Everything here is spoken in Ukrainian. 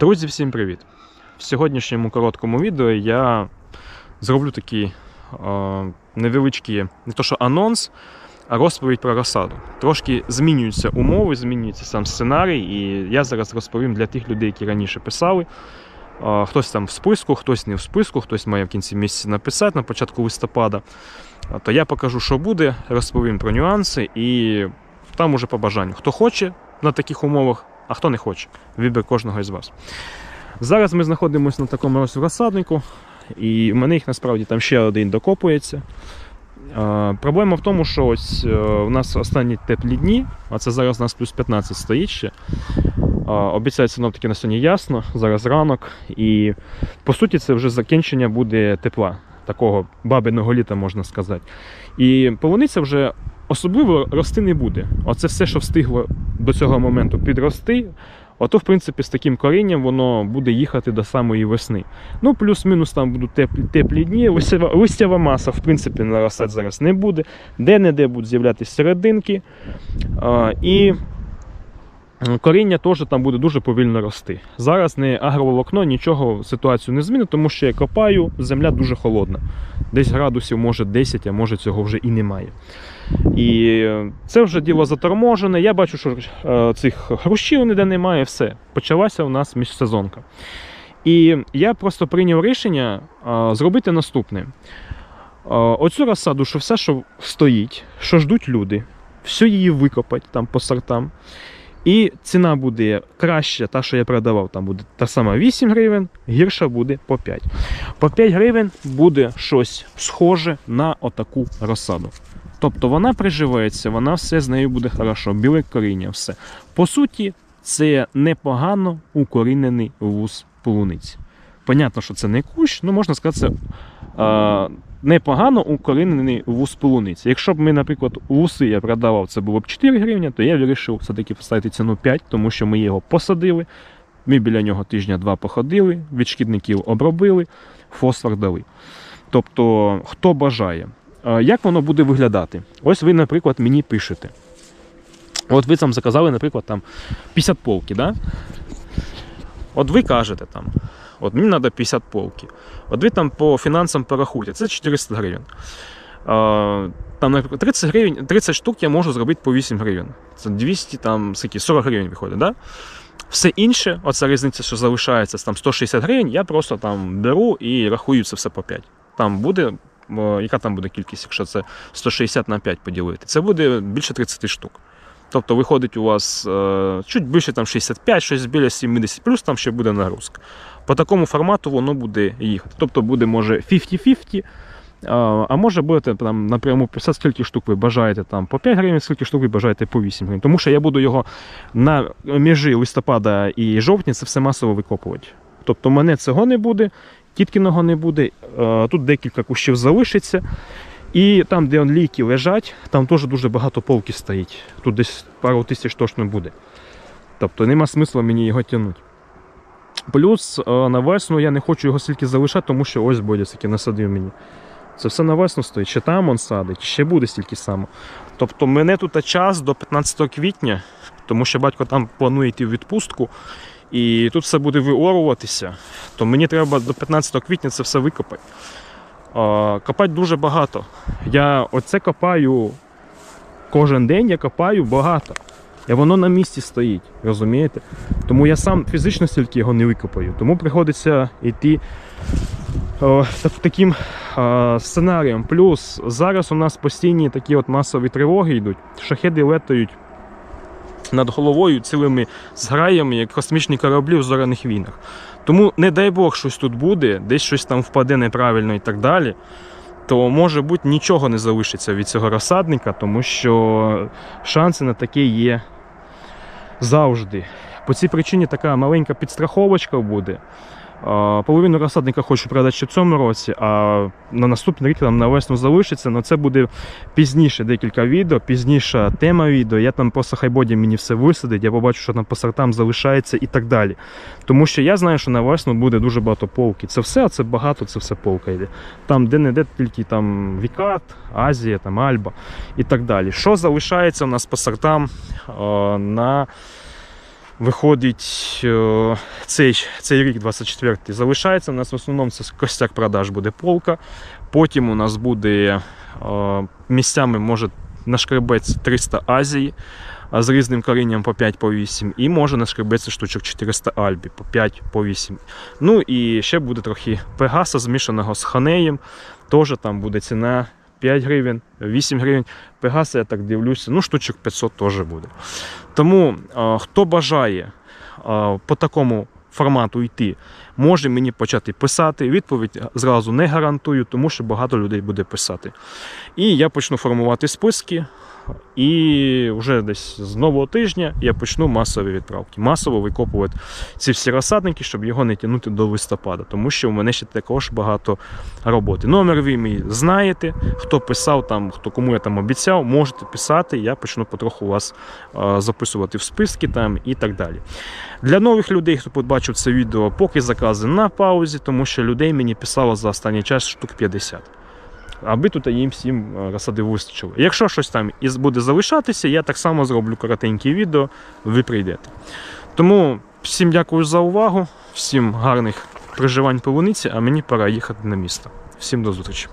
Друзі, всім привіт! В сьогоднішньому короткому відео я зроблю такий е, невеличкий, не то що анонс, а розповідь про розсаду. Трошки змінюються умови, змінюється сам сценарій, і я зараз розповім для тих людей, які раніше писали. Е, хтось там в списку, хтось не в списку, хтось має в кінці місяця написати на початку листопада. Е, То я покажу, що буде, розповім про нюанси і там уже по бажанню. Хто хоче на таких умовах, а хто не хоче. Вибір кожного із вас. Зараз ми знаходимося на такому розсаднику, і в мене їх насправді там ще один докопується. Е, Проблема в тому, що ось е, у нас останні теплі дні, а це зараз у нас плюс 15 стоїть ще. Е, Обіцяють синоптики на сьогодні ясно, зараз ранок. І по суті це вже закінчення буде тепла, такого бабиного літа, можна сказати. І полуниця вже особливо рости не буде. Оце все, що встигло до цього моменту підрости, ото, в принципі, з таким корінням воно буде їхати до самої весни. Ну, плюс-мінус там будуть теплі, теплі дні. Листява, листява маса, в принципі, наростати зараз не буде. Де-не-де будуть з'являтися серединки. А, і коріння теж там буде дуже повільно рости. Зараз не агроволокно нічого ситуацію не змінить, тому що я копаю, земля дуже холодна. Десь градусів може 10, а може цього вже і немає. І це вже діло заторможене. Я бачу, що е, цих грущів ніде немає, все. Почалася у нас міжсезонка. І я просто прийняв рішення е, зробити наступне. Е, Оцю розсаду, що все, що стоїть, що ждуть люди, все її викопать там по сортам. І ціна буде краща, та, що я продавав, там буде та сама 8 гривень, гірша буде по 5. По 5 гривень буде щось схоже на отаку розсаду. Тобто вона приживеться, вона все з нею буде хорошо, біле коріння, все. По суті, це непогано укорінений вуз полуниці. Понятно, що це не кущ, ну можна сказати, це а, непогано укорінений вуз полуниці. Якщо б ми, наприклад, вуси я продавав, це було б 4 гривні, то я вирішив все-таки поставити ціну 5, тому що ми його посадили. Ми біля нього тижня-два походили, від шкідників обробили, фосфор дали. Тобто, хто бажає. А Як воно буде виглядати? Ось ви, наприклад, мені пишете. От ви там заказали, наприклад, там 50 полки, да? От ви кажете там, от мені треба 50 полки. От ви там по фінансам порахуйте, це 400 гривень. А, Там, наприклад, 30 гривень, 30 штук я можу зробити по 8 гривень. Це 200, там, скільки, 40 гривень виходить, да? Все інше, оця різниця, що залишається там 160 гривень, я просто там беру і рахую це все по 5. Там буде яка там буде кількість, якщо це 160 на 5 поділити? Це буде більше 30 штук. Тобто виходить у вас е, чуть більше там 65, щось біля 70, плюс там ще буде нагрузка. По такому формату воно буде їхати. Тобто буде може 50-50, а, а може будете там напряму писати, скільки штук ви бажаєте там по 5 гривень, скільки штук ви бажаєте по 8 гривень. Тому що я буду його на межі листопада і жовтня це все масово викопувати. Тобто мене цього не буде, тіткіного не буде. Е, Тут декілька кущів залишиться. І там, де ліки лежать, там теж дуже багато полки стоїть. Тут десь пару тисяч точно буде. Тобто нема смисла мені його тягнути. Плюс е, на весну я не хочу його стільки залишати, тому що ось Бодя таки насадив мені. Це все на весну стоїть, ще там он садить, ще буде стільки само. Тобто мене тут час до 15 квітня, тому що батько там планує йти в відпустку. І тут все буде виоруватися, то мені треба до 15 квітня це все викопати. Копати дуже багато. Я оце копаю кожен день, я копаю багато. І воно на місці стоїть, розумієте? Тому я сам фізично стільки його не викопаю. Тому приходиться йти о, таким а, сценарієм. Плюс зараз у нас постійні такі от масові тривоги йдуть, шахеди летають над головою цілими зграями, як космічні кораблі в зоряних війнах. Тому, не дай Бог, щось тут буде, десь щось там впаде неправильно і так далі. То може бути нічого не залишиться від цього розсадника, тому що шанси на таке є завжди. По цій причині така маленька підстраховочка буде. Половину розсадника хочу продати в цьому році, а на наступний рік там на весну залишиться. але це буде пізніше декілька відео, пізніша тема відео. Я там просто хай боді мені все висадить, я побачу, що там по сортам залишається і так далі. Тому що я знаю, що на весну буде дуже багато полки. Це все, а це багато, це все полка йде. Там де-не-де тільки там Вікат, Азія, там Альба і так далі. Що залишається у нас по сортам на Виходить, е, цей, цей рік, 24 й залишається. У нас в основному це костяк продаж буде полка. Потім у нас буде е, місцями може нашкребець 300 Азії з різним корінням по 5 по 8, і може нашкребеться штучок 400 Альбі по 5 по 8. Ну і ще буде трохи Пегаса змішаного з ханеєм. Теж там буде ціна 5 гривень, 8 гривень. Пегаса, я так дивлюся, ну штучок 500 теж буде. Тому хто бажає по такому формату йти, може мені почати писати. Відповідь зразу не гарантую, тому що багато людей буде писати. І я почну формувати списки. І вже десь з нового тижня я почну масові відправки. Масово викопувати ці всі розсадники, щоб його не тягнути до листопада, тому що в мене ще також багато роботи. Номер ви мій знаєте. Хто писав там, хто кому я там обіцяв, можете писати. Я почну потроху вас записувати в списки там і так далі. Для нових людей, хто побачив це відео, поки закази на паузі, тому що людей мені писало за останній час штук 50 аби тут їм всім е, розсади вистачило. Якщо щось там буде залишатися, я так само зроблю коротеньке відео, ви прийдете. Тому всім дякую за увагу, всім гарних проживань полуниці, а мені пора їхати на місто. Всім до зустрічі.